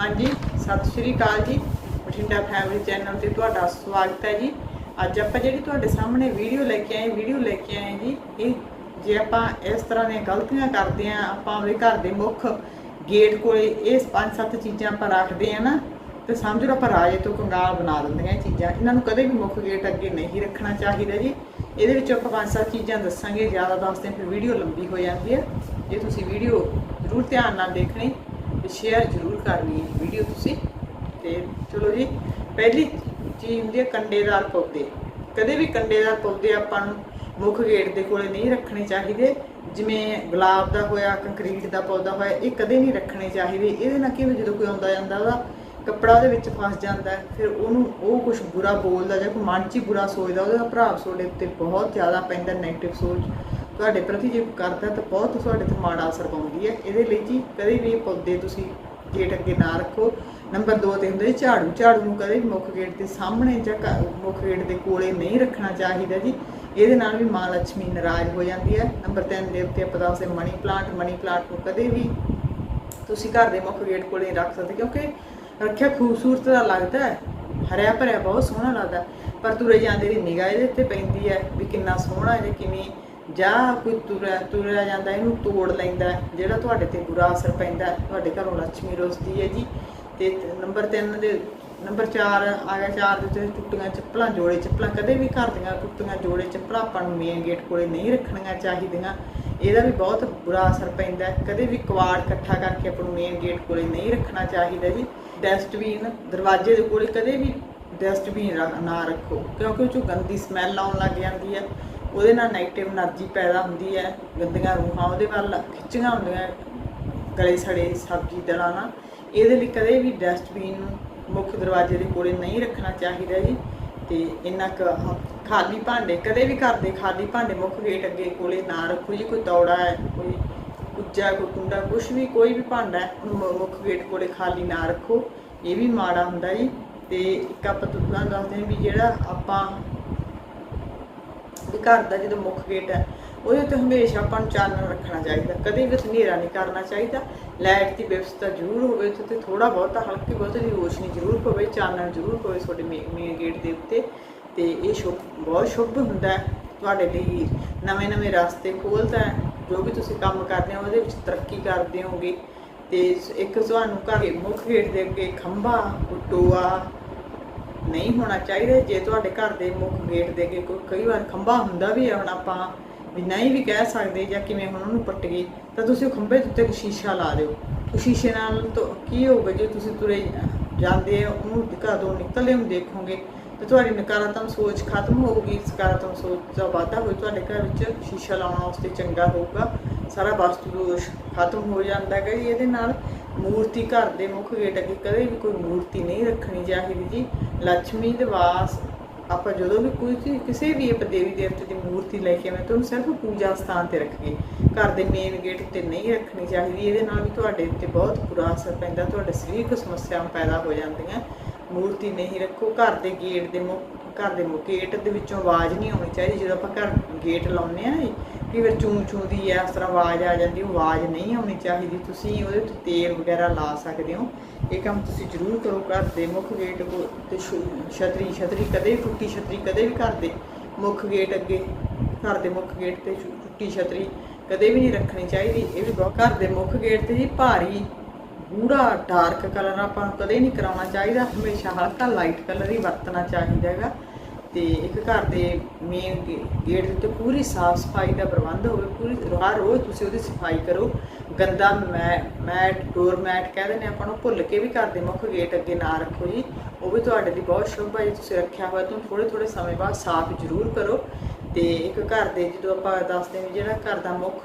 ਹਾਂਜੀ, ਸਤਿ ਸ਼੍ਰੀ ਅਕਾਲ ਜੀ। ਬਠਿੰਡਾ ਫੈਮਿਲੀ ਚੈਨਲ ਤੇ ਤੁਹਾਡਾ ਸਵਾਗਤ ਹੈ ਜੀ। ਅੱਜ ਆਪਾਂ ਜਿਹੜੀ ਤੁਹਾਡੇ ਸਾਹਮਣੇ ਵੀਡੀਓ ਲੈ ਕੇ ਆਏ ਵੀਡੀਓ ਲੈ ਕੇ ਆਏ ਜੀ, ਇਹ ਜੇ ਆਪਾਂ ਇਸ ਤਰ੍ਹਾਂ ਦੀਆਂ ਗਲਤੀਆਂ ਕਰਦੇ ਆਂ ਆਪਾਂ ਆਪਣੇ ਘਰ ਦੇ ਮੁੱਖ ਗੇਟ ਕੋਲੇ ਇਹ ਪੰਜ ਸੱਤ ਚੀਜ਼ਾਂ ਆਪਾਂ ਰੱਖਦੇ ਆਂ ਨਾ, ਤੇ ਸਮਝ ਲਓ ਆਪਾਂ ਰਾਜੇ ਤੋਂ ਕੰਗਾਲ ਬਣਾ ਦਿੰਦੀਆਂ ਇਹ ਚੀਜ਼ਾਂ। ਇਹਨਾਂ ਨੂੰ ਕਦੇ ਵੀ ਮੁੱਖ ਗੇਟ ਅੱਗੇ ਨਹੀਂ ਰੱਖਣਾ ਚਾਹੀਦਾ ਜੀ। ਇਹਦੇ ਵਿੱਚੋਂ ਆਪਾਂ ਪੰਜ ਸੱਤ ਚੀਜ਼ਾਂ ਦੱਸਾਂਗੇ, ਜ਼ਿਆਦਾ ਦੱਸਦੇ ਹਾਂ, ਫਿਰ ਵੀਡੀਓ ਲੰਬੀ ਹੋ ਜਾਂਦੀ ਹੈ। ਜੇ ਤੁਸੀਂ ਵੀਡੀਓ ਜ਼ਰੂਰ ਧਿਆਨ ਨਾਲ ਦੇਖਣੀ ਸ਼ੇਅਰ ਜ਼ਰੂਰ ਕਰਨੀ ਹੈ ਵੀਡੀਓ ਤੁਸੀਂ। ਤੇ ਚਲੋ ਜੀ, ਪਹਿਲੀ ਚੀਜ਼ ਹੁੰਦੀ ਹੈ ਕੰਡੇਦਾਰ ਪੌਦੇ। ਕਦੇ ਵੀ ਕੰਡੇਦਾਰ ਪੌਦੇ ਆਪਾਂ ਨੂੰ ਮੁੱਖ ਗੇਟ ਦੇ ਕੋਲੇ ਨਹੀਂ ਰੱਖਣੇ ਚਾਹੀਦੇ। ਜਿਵੇਂ ਗੁਲਾਬ ਦਾ ਹੋਇਆ ਕੰਕਰੀਟ ਦਾ ਪੌਦਾ ਹੋਇਆ, ਇਹ ਕਦੇ ਨਹੀਂ ਰੱਖਣੇ ਚਾਹੀਦੇ। ਇਹਦੇ ਨਾਲ ਕੀ ਜਦੋਂ ਕੋਈ ਆਉਂਦਾ ਜਾਂਦਾ, ਉਹਦਾ ਕੱਪੜਾ ਉਹਦੇ ਵਿੱਚ ਫਸ ਜਾਂਦਾ ਫਿਰ ਉਹਨੂੰ ਉਹ ਕੁਝ ਬੁਰਾ ਬੋਲਦਾ ਜਾਂ ਕੋਈ ਮਨ 'ਚ ਹੀ ਬੁਰਾ ਸੋਚਦਾ, ਉਹਦਾ ਪ੍ਰਭਾਵ ਤੁਹਾਡੇ ਉੱਤੇ ਬਹੁਤ ਜ਼ਿਆਦਾ ਪੈਂਦਾ ਨੈਗੇਟਿਵ ਸੋਚ। ਤੁਹਾਡੇ ਪ੍ਰਤੀ ਜੇ ਕਰਦਾ ਤਾਂ ਬਹੁਤ ਤੁਹਾਡੇ ਤੇ ਮਾੜਾ ਅਸਰ ਪਾਉਂਦੀ ਹੈ। ਇਹਦੇ ਲਈ ਜੀ ਕਦੇ ਵੀ ਪੌਦੇ ਤੁਸੀਂ ਗੇਟ ਅੱਗੇ ਨਾ ਰੱਖੋ। ਨੰਬਰ 2 ਤੇ ਹੁੰਦਾ ਜੀ ਝਾੜੂ। ਝਾੜੂ ਨੂੰ ਕਦੇ ਵੀ ਮੁੱਖ ਗੇਟ ਦੇ ਸਾਹਮਣੇ ਜਾਂ ਘਰ- ਮੁੱਖ ਗੇਟ ਦੇ ਕੋਲੇ ਨਹੀਂ ਰੱਖਣਾ ਚਾਹੀਦਾ ਜੀ। ਇਹਦੇ ਨਾਲ ਵੀ ਮਾਂ ਲక్ష్ਮੀ ਨਾਰਾਜ਼ ਹੋ ਜਾਂਦੀ ਹੈ। ਨੰਬਰ 3 ਦੇ ਉੱਤੇ ਆਪਾਂ ਦੱਸੇ ਮਨੀ ਪਲਾਂਟ ਮਨੀ ਪਲਾਂਟ ਨੂੰ ਕਦੇ ਵੀ ਤੁਸੀਂ ਘਰ ਦੇ ਮੁੱਖ ਗੇਟ ਕੋਲੇ ਨਹੀਂ ਰੱਖ ਸਕਦੇ ਕਿਉਂਕਿ ਰੱਖਿਆ ਖੂਬਸੂਰਤ ਦਾ ਲੱਗਦਾ ਹੈ। ਹਰਿਆ ਭਰਿਆ ਬਹੁਤ ਸੋਹਣਾ ਲੱਗਦਾ ਪਰ ਤੁਰੇ ਜਾਂਦੇ ਦੀ ਨਿਗਾਹ ਇਹਦੇ ਉੱਤੇ ਪੈਂਦੀ ਹੈ ਵੀ ਕਿੰਨਾ ਸੋਹਣਾ ਹੈ ਕਿਵੇਂ ਜਾਂ ਕੋਈ ਤੁਰਿਆ ਤੁਰਿਆ ਜਾਂਦਾ, ਇਹਨੂੰ ਤੋੜ ਲੈਂਦਾ, ਜਿਹੜਾ ਤੁਹਾਡੇ ਤੇ ਬੁਰਾ ਅਸਰ ਪੈਂਦਾ, ਤੁਹਾਡੇ ਘਰੋਂ ਲక్ష్ਮੀ ਰੁੱਸਦੀ ਹੈ ਜੀ। ਤੇ ਨੰਬਰ 3 ਦੇ, ਨੰਬਰ 4 ਆ ਗਿਆ 4 ਦੇ ਉੱਤੇ ਟੁੱਟੀਆਂ ਚੱਪਲਾਂ, ਜੋੜੇ ਚੱਪਲਾਂ, ਕਦੇ ਵੀ ਘਰ ਦੀਆਂ ਟੁੱਟੀਆਂ, ਜੋੜੇ ਚੱਪਲਾਂ ਆਪਾਂ ਨੂੰ ਮੇਨ ਗੇਟ ਕੋਲੇ ਨਹੀਂ ਰੱਖਣੀਆਂ ਚਾਹੀਦੀਆਂ। ਇਹਦਾ ਵੀ ਬਹੁਤ ਬੁਰਾ ਅਸਰ ਪੈਂਦਾ, ਕਦੇ ਵੀ ਕਵਾੜ ਇਕੱਠਾ ਕਰਕੇ ਆਪਾਂ ਨੂੰ ਮੇਨ ਗੇਟ ਕੋਲੇ ਨਹੀਂ ਰੱਖਣਾ ਚਾਹੀਦਾ ਜੀ। ਡਸਟਬਿਨ ਦਰਵਾਜ਼ੇ ਦੇ ਕੋਲੇ ਕਦੇ ਵੀ ਡਸਟਬਿਨ ਨਾ ਰੱਖੋ, ਕਿਉਂਕਿ ਉਹ ਚੋਂ ਗੰਦੀ ਸਮੈਲ ਆਉਣ ਲੱਗ ਜਾਂਦੀ ਹੈ। ਉਹਦੇ ਨਾਲ ਨੈਗੇਟਿਵ એનર્ਜੀ ਪੈਦਾ ਹੁੰਦੀ ਹੈ, ਗੰਦੀਆਂ ਰੂਹਾਂ, ਉਹਦੇ ਵੱਲ ਖਿੱਚੀਆਂ ਹੁੰਦੀਆਂ ਗਲੇ ਸੜੇ, ਸਬਜ਼ੀ ਦਲਾਂ ਨਾਲ ਇਹਦੇ ਲਈ ਕਦੇ ਵੀ ਡਸਟਬਿਨ ਨੂੰ ਮੁੱਖ ਦਰਵਾਜ਼ੇ ਦੇ ਕੋਲੇ ਨਹੀਂ ਰੱਖਣਾ ਚਾਹੀਦਾ ਜੀ। ਤੇ ਇੰਨਾ ਖਾਲੀ ਭਾਂਡੇ, ਕਦੇ ਵੀ ਘਰ ਦੇ ਖਾਲੀ ਭਾਂਡੇ ਮੁੱਖ ਗੇਟ ਅੱਗੇ ਕੋਲੇ ਨਾ ਰੱਖੋ ਜੀ। ਕੋਈ ਤੌੜਾ ਹੈ, ਕੋਈ ਕੁੱਜਾ ਕੋਈ ਕੁੰਡਾ, ਕੁਛ ਵੀ, ਕੋਈ ਵੀ ਭਾਂਡਾ ਮੁੱਖ ਗੇਟ ਕੋਲੇ ਖਾਲੀ ਨਾ ਰੱਖੋ। ਇਹ ਵੀ ਮਾੜਾ ਹੁੰਦਾ ਜੀ। ਤੇ ਇੱਕ ਆਪਾਂ ਤੁਹਾਨੂੰ ਦੱਸਦੇ ਹਾਂ ਵੀ ਜਿਹੜਾ ਆਪਾਂ ਵੀ ਘਰ ਦਾ ਜਦੋਂ ਮੁੱਖ ਗੇਟ ਹੈ, ਉਹਦੇ ਉੱਤੇ ਹਮੇਸ਼ਾ ਆਪਾਂ ਨੂੰ ਚਾਨਣ ਰੱਖਣਾ ਚਾਹੀਦਾ, ਕਦੇ ਵੀ ਉੱਥੇ ਹਨੇਰਾ ਨਹੀਂ ਕਰਨਾ ਚਾਹੀਦਾ ਲਾਈਟ ਦੀ ਵਿਵਸਥਾ ਜ਼ਰੂਰ ਹੋਵੇ ਉੱਥੇ ਤੇ ਥੋੜਾ ਬਹੁਤਾ, ਹਲਕੀ ਬਹੁਤ ਦੀ ਰੋਸ਼ਨੀ ਜ਼ਰੂਰ ਪਵੇ, ਚਾਨਣ ਜ਼ਰੂਰ ਪਵੇ ਤੁਹਾਡੇ ਮੇਨ ਗੇਟ ਦੇ ਉੱਤੇ, ਤੇ ਇਹ ਸ਼ੁਭ, ਬਹੁਤ ਸ਼ੁਭ ਹੁੰਦਾ ਤੁਹਾਡੇ ਲਈ। ਨਵੇਂ ਨਵੇਂ ਰਸਤੇ ਖੋਲਦਾ ਜੋ ਵੀ ਤੁਸੀਂ ਕੰਮ ਕਰਦੇ ਹੋ, ਉਹਦੇ ਵਿੱਚ ਤਰੱਕੀ ਕਰਦੇ ਹੋਗੇ, ਤੇ ਇੱਕ ਤੁਹਾਨੂੰ ਘਰ ਮੁੱਖ ਗੇਟ ਦੇ ਅੱਗੇ ਖੰਭਾ ਕੋਈ ਟੋਆ ਨਹੀਂ ਹੋਣਾ ਚਾਹੀਦਾ। ਜੇ ਤੁਹਾਡੇ ਘਰ ਦੇ ਮੁੱਖ ਗੇਟ ਦੇ ਅੱਗੇ ਕੋਈ ਕਈ ਵਾਰ ਖੰਭਾ ਹੁੰਦਾ ਵੀ ਹੈ, ਹੁਣ ਆਪਾਂ ਵੀ ਨਹੀਂ ਵੀ ਕਹਿ ਸਕਦੇ ਜਾਂ ਕਿਵੇਂ ਹੁਣ ਉਹਨੂੰ ਪੱਟ ਗਏ, ਤਾਂ ਤੁਸੀਂ ਉਹ ਖੰਭੇ ਦੇ ਉੱਤੇ ਸ਼ੀਸ਼ਾ ਲਾ ਦਿਓ। ਉਹ ਸ਼ੀਸ਼ੇ ਨਾਲ ਤੋਂ ਕੀ ਹੋਊਗਾ ਜੇ ਤੁਸੀਂ ਤੁਰੇ ਜਾਂਦੇ ਹੋ, ਉਹਨੂੰ ਤੋਂ ਨਿਕਲਦੇ ਹੋ ਦੇਖੋਗੇ, ਤੇ ਤੁਹਾਡੀ ਨਕਾਰਾਤਮਕ ਸੋਚ ਖਤਮ ਹੋਊਗੀ। ਸਕਾਰਾਤਮਕ ਸੋਚ ਦਾ ਵਾਧਾ ਹੋਈ ਤੁਹਾਡੇ ਘਰ ਵਿੱਚ ਸ਼ੀਸ਼ਾ ਲਾਉਣਾ ਉਸ ਤੇ ਚੰਗਾ ਹੋਊਗਾ। ਸਾਰਾ ਵਾਸਤੂ ਦੋਸ਼ ਖਤਮ ਹੋ ਜਾਂਦਾ ਹੈਗਾ ਜੀ ਇਹਦੇ ਨਾਲ। ਮੂਰਤੀ ਘਰ ਦੇ ਮੁੱਖ ਗੇਟ ਅੱਗੇ ਕਦੇ ਵੀ ਕੋਈ ਮੂਰਤੀ ਨਹੀਂ ਰੱਖਣੀ ਚਾਹੀਦੀ ਜੀ। ਲక్ష్ਮੀ ਦੇ ਵਾਸ ਆਪਾਂ ਜਦੋਂ ਵੀ ਕੋਈ ਕਿਸੇ ਵੀ ਇੱਕ ਦੇਵੀ ਦੇਵਤੇ ਦੀ ਮੂਰਤੀ ਲੈ ਕੇ ਆਵੇਂ ਤਾਂ ਉਹਨੂੰ ਸਿਰਫ ਪੂਜਾ ਸਥਾਨ ਤੇ ਰੱਖੀਏ। ਘਰ ਦੇ ਮੇਨ ਗੇਟ 'ਤੇ ਨਹੀਂ ਰੱਖਣੀ ਚਾਹੀਦੀ, ਇਹਦੇ ਨਾਲ ਵੀ ਤੁਹਾਡੇ ਉੱਤੇ ਬਹੁਤ ਬੁਰਾ ਅਸਰ ਪੈਂਦਾ, ਤੁਹਾਡੇ ਸਰੀਰਕ ਸਮੱਸਿਆਵਾਂ ਪੈਦਾ ਹੋ ਜਾਂਦੀਆਂ। ਮੂਰਤੀ ਨਹੀਂ ਰੱਖੋ, ਘਰ ਦੇ ਗੇਟ ਦੇ ਮੁੱਖ, ਘਰ ਦੇ ਮੁੱਖ ਗੇਟ ਦੇ ਵਿੱਚੋਂ ਆਵਾਜ਼ ਨਹੀਂ ਆਉਣੀ ਚਾਹੀਦੀ, ਜਦੋਂ ਆਪਾਂ ਘਰ ਗੇਟ ਲਾਉਂਦੇ ਆ ਕਈ ਫਿਰ ਚੂੰ ਚੂੰ ਦੀ ਹੈ ਇਸ ਤਰ੍ਹਾਂ ਆਵਾਜ਼ ਆ ਜਾਂਦੀ, ਉਹ ਆਵਾਜ਼ ਨਹੀਂ ਆਉਣੀ ਚਾਹੀਦੀ, ਤੁਸੀਂ ਉਹਦੇ ਉੱਤੇ ਤੇਲ ਵਗੈਰਾ ਲਾ ਸਕਦੇ ਹੋ। ਇਹ ਕੰਮ ਤੁਸੀਂ ਜ਼ਰੂਰ ਕਰੋ ਘਰ ਦੇ ਮੁੱਖ ਗੇਟ ਕੋ, ਤੇ ਛਤਰੀ ਛਤਰੀ ਕਦੇ ਵੀ, ਟੁੱਟੀ ਛਤਰੀ ਕਦੇ ਵੀ ਘਰ ਦੇ ਮੁੱਖ ਗੇਟ ਅੱਗੇ, ਘਰ ਦੇ ਮੁੱਖ ਗੇਟ ਤੇ ਛੁ- ਟੁੱਟੀ ਛਤਰੀ ਕਦੇ ਵੀ ਨਹੀਂ ਰੱਖਣੀ ਚਾਹੀਦੀ। ਇਹ ਵੀ ਬਹੁਤ, ਘਰ ਦੇ ਮੁੱਖ ਗੇਟ ਤੇ ਜੀ ਭਾਰੀ, ਗੂੜਾ ਡਾਰਕ ਕਲਰ ਆਪਾਂ ਨੂੰ ਕਦੇ ਨਹੀਂ ਕਰਾਉਣਾ ਚਾਹੀਦਾ। ਹਮੇਸ਼ਾ ਹਲਕਾ ਲਾਈਟ ਕਲਰ ਹੀ ਵਰਤਣਾ ਚਾਹੀਦਾ ਹੈਗਾ। ਤੇ ਇੱਕ ਘਰ ਦੇ ਮੇਨ ਗੇਟ ਦੇ ਉੱਤੇ ਪੂਰੀ ਸਾਫ਼ ਸਫ਼ਾਈ ਦਾ ਪ੍ਰਬੰਧ ਹੋਵੇ, ਪੂਰੀ ਹਰ ਰੋਜ਼ ਤੁਸੀਂ ਉਹਦੀ ਸਫ਼ਾਈ ਕਰੋ। ਗੰਦਾ ਮੈ, ਮੈਟ, ਡੋਰ ਮੈਟ ਕਹਿ ਦਿੰਦੇ ਆਪਾਂ ਨੂੰ, ਭੁੱਲ ਕੇ ਵੀ ਘਰ ਦੇ ਮੁੱਖ ਗੇਟ ਅੱਗੇ ਨਾ ਰੱਖੋ ਜੀ। ਉਹ ਵੀ ਤੁਹਾਡੇ ਲਈ ਬਹੁਤ ਸ਼ੁਭ ਹੈ ਜੇ ਤੁਸੀਂ ਰੱਖਿਆ ਹੋਇਆ ਤੁਹਾਨੂੰ ਥੋੜੇ ਥੋੜੇ ਸਮੇਂ ਬਾਅਦ ਸਾਫ਼ ਜ਼ਰੂਰ ਕਰੋ। ਤੇ ਇੱਕ ਘਰ ਦੇ ਜਦੋਂ ਆਪਾਂ ਦੱਸਦੇ ਹਾਂ ਵੀ ਜਿਹੜਾ ਘਰ ਦਾ ਮੁੱਖ,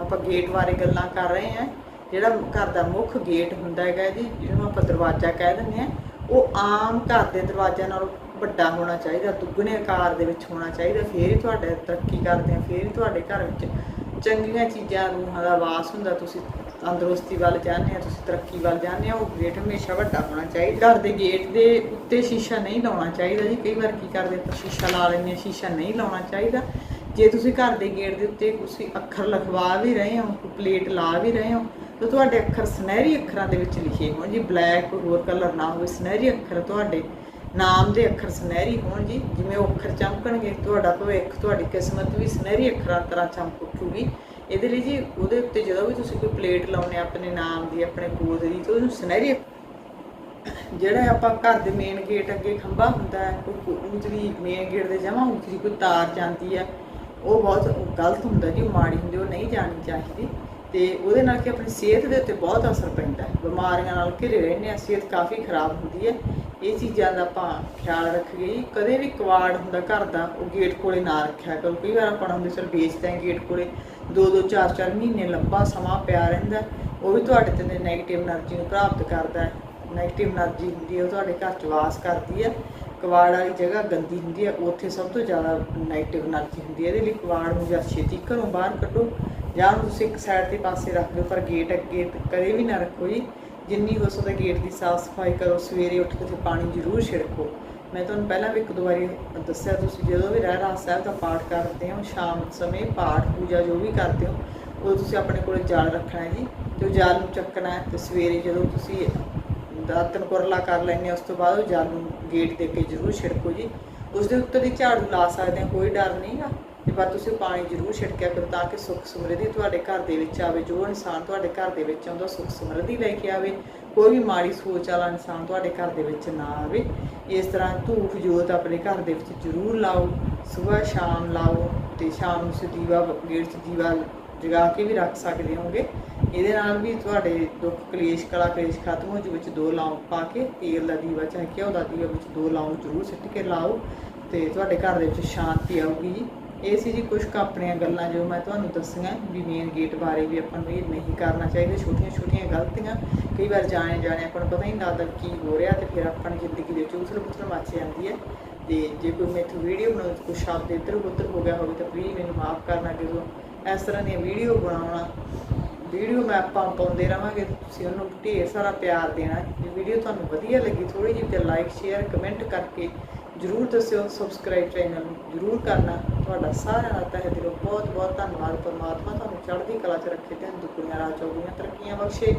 ਆਪਾਂ ਗੇਟ ਬਾਰੇ ਗੱਲਾਂ ਕਰ ਰਹੇ ਹਾਂ, ਜਿਹੜਾ ਘਰ ਦਾ ਮੁੱਖ ਗੇਟ ਹੁੰਦਾ ਹੈਗਾ ਜੀ, ਜਿਹਨੂੰ ਆਪਾਂ ਦਰਵਾਜ਼ਾ ਕਹਿ ਦਿੰਦੇ ਹਾਂ, ਉਹ ਆਮ ਘਰ ਦੇ ਦਰਵਾਜ਼ਿਆਂ ਨਾਲੋਂ ਵੱਡਾ ਹੋਣਾ ਚਾਹੀਦਾ, ਦੁੱਗਣੇ ਆਕਾਰ ਦੇ ਵਿੱਚ ਹੋਣਾ ਚਾਹੀਦਾ, ਫੇਰ ਹੀ ਤੁਹਾਡੇ ਤਰੱਕੀ ਕਰਦੇ ਆ, ਫੇਰ ਹੀ ਤੁਹਾਡੇ ਘਰ ਵਿੱਚ ਚੰਗੀਆਂ ਚੀਜ਼ਾਂ ਰੂਹਾਂ ਦਾ ਵਾਸ ਹੁੰਦਾ। ਤੁਸੀਂ ਤੰਦਰੁਸਤੀ ਵੱਲ ਜਾਂਦੇ ਆ, ਤੁਸੀਂ ਤਰੱਕੀ ਵੱਲ ਜਾਂਦੇ ਆ, ਉਹ ਗੇਟ ਹਮੇਸ਼ਾ ਵੱਡਾ ਹੋਣਾ ਚਾਹੀਦਾ। ਘਰ ਦੇ ਗੇਟ ਦੇ ਉੱਤੇ ਸ਼ੀਸ਼ਾ ਨਹੀਂ ਲਾਉਣਾ ਚਾਹੀਦਾ ਜੀ। ਕਈ ਵਾਰ ਕੀ ਕਰਦੇ ਆਪਾਂ ਸ਼ੀਸ਼ਾ ਲਾ ਲੈਂਦੇ ਆ, ਸ਼ੀਸ਼ਾ ਨਹੀਂ ਲਾਉਣਾ ਚਾਹੀਦਾ। ਜੇ ਤੁਸੀਂ ਘਰ ਦੇ ਗੇਟ ਦੇ ਉੱਤੇ ਤੁਸੀਂ ਅੱਖਰ ਲਿਖਵਾ ਵੀ ਰਹੇ ਹੋ ਪਲੇਟ ਲਾ ਵੀ ਰਹੇ ਹੋ, ਤਾਂ ਤੁਹਾਡੇ ਅੱਖਰ ਸੁਨਹਿਰੀ ਅੱਖਰਾਂ ਦੇ ਵਿੱਚ ਲਿਖੇ ਹੋਣ ਜੀ। ਬਲੈਕ ਹੋਰ ਕਲਰ ਨਾ ਹੋਵੇ, ਸੁਨਹਿਰੀ ਅੱਖਰ ਤੁਹਾਡੇ ਨਾਮ ਦੇ ਅੱਖਰ ਸੁਨਹਿਰੀ ਹੋਣ ਜੀ, ਜਿਵੇਂ ਉਹ ਅੱਖਰ ਚਮਕਣਗੇ, ਤੁਹਾਡਾ ਭਵਿੱਖ, ਤੁਹਾਡੀ ਕਿਸਮਤ ਵੀ ਸੁਨਹਿਰੀ ਅੱਖਰਾਂ ਤਰ੍ਹਾਂ ਚਮਕ ਉੱਠੂਗੀ ਇਹਦੇ ਲਈ ਜੀ ਉਹਦੇ ਉੱਤੇ ਜਦੋਂ ਵੀ ਤੁਸੀਂ ਕੋਈ ਪਲੇਟ ਲਾਉਨੇ ਆਪਣੇ ਨਾਮ ਦੀ, ਆਪਣੇ ਗੋਦ ਦੀ, ਤੇ ਉਹਨੂੰ ਸੁਨਹਿਰੀ ਜਿਹੜਾ ਆਪਾਂ ਘਰ ਦੇ ਮੇਨ ਗੇਟ ਅੱਗੇ ਖੰਭਾ ਹੁੰਦਾ ਹੈ ਕੋਈ ਉਤਰੀ ਮੇਨ ਗੇਟ ਦੇ ਜਮਾ ਉਤਰੀ ਕੋਈ ਤਾਰ ਜਾਂਦੀ ਹੈ, ਉਹ ਬਹੁਤ ਗਲਤ ਹੁੰਦਾ ਜੀ, ਉਹ ਮਾੜੀ ਹੁੰਦੀ, ਉਹ ਨਹੀਂ ਜਾਣੀ ਚਾਹੀਦੀ। ਤੇ ਉਹਦੇ ਨਾਲ ਕਿ ਆਪਣੀ ਸਿਹਤ ਦੇ ਉੱਤੇ ਬਹੁਤ ਅਸਰ ਪੈਂਦਾ ਹੈ। ਬਿਮਾਰੀਆਂ ਨਾਲ ਘਿਰੇ ਰਹਿੰਦੇ ਆ ਸਿਹਤ ਕਾਫੀ ਖਰਾਬ ਹੁੰਦੀ ਹੈ। ਇਹ ਚੀਜ਼ਾਂ ਦਾ ਆਪਾਂ ਖਿਆਲ ਰੱਖੀਏ ਜੀ। ਕਦੇ ਵੀ ਕਵਾੜ ਹੁੰਦਾ ਘਰ ਦਾ, ਉਹ ਗੇਟ ਕੋਲੇ ਨਾ ਰੱਖਿਆ ਕਰੋ। ਕਈ ਵਾਰ ਆਪਾਂ ਹੁੰਦੇ ਸਰ ਵੇਚਦੇ ਆ ਗੇਟ ਕੋਲੇ। ਦੋ ਦੋ, ਚਾਰ ਚਾਰ ਮਹੀਨੇ ਲੰਬਾ ਸਮਾਂ ਪਿਆ ਰਹਿੰਦਾ ਉਹ ਵੀ ਤੁਹਾਡੇ ਤੇ ਨੈਗੇਟਿਵ એનર્ਜੀ ਨੂੰ ਪ੍ਰਾਪਤ ਕਰਦਾ ਨੈਗੇਟਿਵ એનર્ਜੀ ਹੁੰਦੀ ਹੈ, ਉਹ ਤੁਹਾਡੇ ਘਰ 'ਚ ਵਾਸ ਕਰਦੀ ਹੈ। ਕਵਾੜ ਵਾਲੀ ਜਗ੍ਹਾ ਗੰਦੀ ਹੁੰਦੀ ਹੈ, ਉੱਥੇ ਸਭ ਤੋਂ ਜ਼ਿਆਦਾ ਨੈਗੇਟਿਵ એનર્ਜੀ ਹੁੰਦੀ ਹੈ। ਇਹਦੇ ਲਈ ਕਵਾੜ ਨੂੰ ਜਾਂ ਛੇਤੀ ਘਰੋਂ ਬਾਹਰ ਕੱਢੋ। ਜਾਂ ਤੁਸੀਂ ਇੱਕ ਸਾਈਡ ਤੇ ਪਾਸੇ ਰੱਖ ਦਿਓ, ਪਰ ਗੇਟ ਅੱਗੇ ਕਦੇ ਵੀ ਨਾ ਰੱਖੋ ਜੀ। ਜਿੰਨੀ ਹੋ ਸਕਦਾ ਗੇਟ ਦੀ ਸਾਫ਼ ਸਫ਼ਾਈ ਕਰੋ, ਸਵੇਰੇ ਉੱਠ ਕੇ ਤੇ ਪਾਣੀ ਜ਼ਰੂਰ ਛਿੜਕੋ। ਮੈਂ ਤੁਹਾਨੂੰ ਪਹਿਲਾਂ ਵੀ ਇੱਕ ਦੋ ਵਾਰੀ ਦੱਸਿਆ, ਤੁਸੀਂ ਜਦੋਂ ਵੀ ਰਹਿਰਾਸ ਸਾਹਿਬ ਦਾ ਪਾਠ ਕਰਦੇ ਹੋ, ਸ਼ਾਮ ਸਮੇਂ ਪਾਠ ਪੂਜਾ ਜੋ ਵੀ ਕਰਦੇ ਹੋ ਉਹ ਤੁਸੀਂ ਆਪਣੇ ਕੋਲ ਜਾਲ ਰੱਖਣਾ ਹੈ ਜੀ ਤੇ ਉਹ ਜਾਲ ਨੂੰ ਚੱਕਣਾ ਹੈ ਤੇ ਸਵੇਰੇ ਜਦੋਂ ਤੁਸੀਂ ਦਾਤਨ ਕੁਰਲਾ ਕਰ ਲੈਂਦੇ ਹੋ, ਉਸ ਤੋਂ ਬਾਅਦ ਉਹ ਜਾਲ ਨੂੰ ਗੇਟ ਦੇ ਕੇ ਜ਼ਰੂਰ ਛਿੜਕੋ ਜੀ। ਉਸ ਦੇ ਉੱਤੇ ਦੀ ਝਾੜੂ ਲਾ ਸਕਦੇ ਹਾਂ, ਕੋਈ ਡਰ ਨਹੀਂਗਾ ਤੇ ਪਰ ਤੁਸੀਂ ਪਾਣੀ ਜ਼ਰੂਰ ਛਿੜਕਿਆ ਕਰੋ ਤਾਂ ਕਿ ਸੁੱਖ ਸਮਰਿੱਧੀ ਤੁਹਾਡੇ ਘਰ ਦੇ ਵਿੱਚ ਆਵੇ, ਜੋ ਇਨਸਾਨ ਤੁਹਾਡੇ ਘਰ ਦੇ ਵਿੱਚ ਆਉਂਦਾ ਸੁੱਖ ਸਮਰਿੱਧੀ ਲੈ ਕੇ ਆਵੇ, ਕੋਈ ਵੀ ਮਾੜੀ ਸੋਚ ਵਾਲਾ ਇਨਸਾਨ ਤੁਹਾਡੇ ਘਰ ਦੇ ਵਿੱਚ ਨਾ ਆਵੇ। ਇਸ ਤਰ੍ਹਾਂ ਧੂਪ ਜੋਤ ਆਪਣੇ ਘਰ ਦੇ ਵਿੱਚ ਜ਼ਰੂਰ ਲਾਓ ਸਵੇਰ ਸ਼ਾਮ ਲਾਓ ਤੇ ਸ਼ਾਮ ਨੂੰ ਤੁਸੀਂ ਦੀਵਾ ਗੇਟ 'ਚ ਦੀਵਾ ਜਗਾ ਕੇ ਵੀ ਰੱਖ ਸਕਦੇ ਹੋਗੇ ਇਹਦੇ ਨਾਲ ਵੀ ਤੁਹਾਡੇ ਦੁੱਖ, ਕਲੇਸ਼, ਕਲਾ ਕਲੇਸ਼ ਖਤਮ ਹੋ ਜੂ, ਵਿੱਚ ਦੋ ਲੌਂਗ ਪਾ ਕੇ ਤੇਲ ਦਾ ਦੀਵਾ ਚਾਹੇ ਘਿਓ ਦਾ ਦੀਵਾ ਵਿੱਚ ਦੋ ਲੌਂਗ ਜ਼ਰੂਰ ਸਿੱਟ ਕੇ ਲਾਓ ਤੇ ਤੁਹਾਡੇ ਘਰ ਦੇ ਵਿੱਚ ਸ਼ਾਂਤੀ ਆਊਗੀ ਜੀ। ਇਹ ਸੀ ਜੀ ਕੁਝ ਕੁ ਆਪਣੀਆਂ ਗੱਲਾਂ ਜੋ ਮੈਂ ਤੁਹਾਨੂੰ ਦੱਸੀਆਂ ਵੀ ਮੇਨ ਗੇਟ ਬਾਰੇ ਵੀ ਆਪਾਂ ਨੂੰ ਇਹ ਨਹੀਂ ਕਰਨਾ ਚਾਹੀਦਾ ਛੋਟੀਆਂ ਛੋਟੀਆਂ ਗਲਤੀਆਂ। ਕਈ ਵਾਰ ਜਾਣੇ ਜਾਣੇ ਆਪਾਂ ਨੂੰ ਪਤਾ ਹੀ ਨਹੀਂ ਲੱਗਦਾ ਕੀ ਹੋ ਰਿਹਾ ਤੇ ਫਿਰ ਆਪਾਂ ਦੀ ਜ਼ਿੰਦਗੀ ਦੇ ਵਿੱਚ ਉਥਲ ਪੁਥਲ ਮੱਚ ਜਾਂਦੀ ਹੈ। ਤੇ ਜੇ ਕੋਈ ਮੇਥੋਂ ਵੀਡੀਓ ਬਣਾਉਣ 'ਚ ਕੋਈ ਸ਼ਬਦ ਇੱਧਰ ਉੱਧਰ ਹੋ ਗਿਆ ਹੋਵੇ ਤਾਂ ਪਲੀਜ਼ ਮੈਨੂੰ ਮਾਫ ਕਰਨਾ ਜਦੋਂ ਇਸ ਤਰ੍ਹਾਂ ਦੀਆਂ ਵੀਡੀਓ ਬਣਾਉਣਾ ਵੀਡੀਓ ਮੈਂ ਆਪਾਂ ਪਾਉਂਦੇ ਰਵਾਂਗੇ ਤੁਸੀਂ ਉਹਨੂੰ ਢੇਰ ਸਾਰਾ ਪਿਆਰ ਦੇਣਾ। ਜੇ ਵੀਡੀਓ ਤੁਹਾਨੂੰ ਵਧੀਆ ਲੱਗੀ ਥੋੜੀ ਜਿਹੀ ਤੇ ਲਾਈਕ ਸ਼ੇਅਰ ਕਮੈਂਟ ਕਰਕੇ ਜਰੂਰ ਦੱਸਿਓ ਸਬਸਕ੍ਰਾਈਬ ਚੈਨਲ ਨੂੰ ਜਰੂਰ ਕਰਨਾ। ਤੁਹਾਡਾ ਸਾਰਿਆਂ ਦਾ ਤਹਿ ਦਿਲੋਂ ਬਹੁਤ ਬਹੁਤ ਧੰਨਵਾਦ। ਪਰਮਾਤਮਾ ਤੁਹਾਨੂੰ ਚੜ੍ਹਦੀ ਕਲਾ 'ਚ ਰੱਖੇ ਤੇ ਦੁੱਖੀਆਂ ਰਾਹ ਚੌਗੀਆਂ ਤਰੱਕੀਆਂ ਬਖਸ਼ੇ।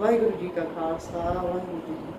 ਵਾਹਿਗੁਰੂ ਜੀ ਕਾ ਖਾਲਸਾ, ਵਾਹਿਗੁਰੂ ਜੀ